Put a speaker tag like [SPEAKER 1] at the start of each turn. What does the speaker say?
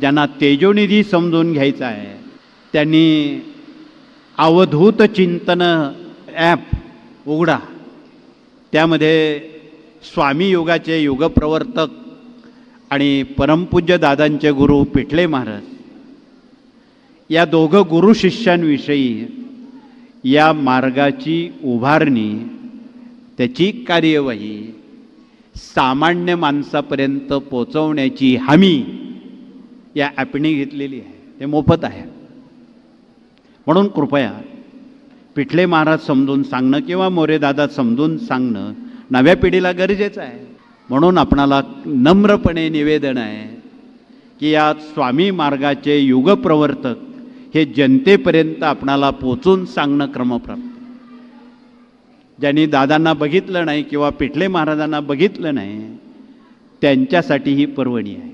[SPEAKER 1] ज्यांना तेजोनिधी समजून घ्यायचा आहे त्यांनी अवधूत चिंतन ॲप उघडा. त्यामध्ये स्वामी योगाचे योगप्रवर्तक आणि परमपूज्य दादांचे गुरु पिठले महाराज या दोघं गुरु शिष्यांविषयी या मार्गाची उभारणी त्याची कार्यवाही सामान्य माणसापर्यंत पोचवण्याची हमी या ॲपने घेतलेली आहे. ते मोफत आहे. म्हणून कृपया पिठले महाराज समजून सांगणं किंवा मोरेदादा समजून सांगणं नव्या पिढीला गरजेचं आहे. म्हणून आपणाला नम्रपणे निवेदन आहे की या स्वामी मार्गाचे युगप्रवर्तक हे जनतेपर्यंत आपणाला पोचून सांगणं क्रमप्राप्त ज्यांनी दादांना बघितलं नाही किंवा पिठले महाराजांना बघितलं नाही त्यांच्यासाठी ही पर्वणी आहे.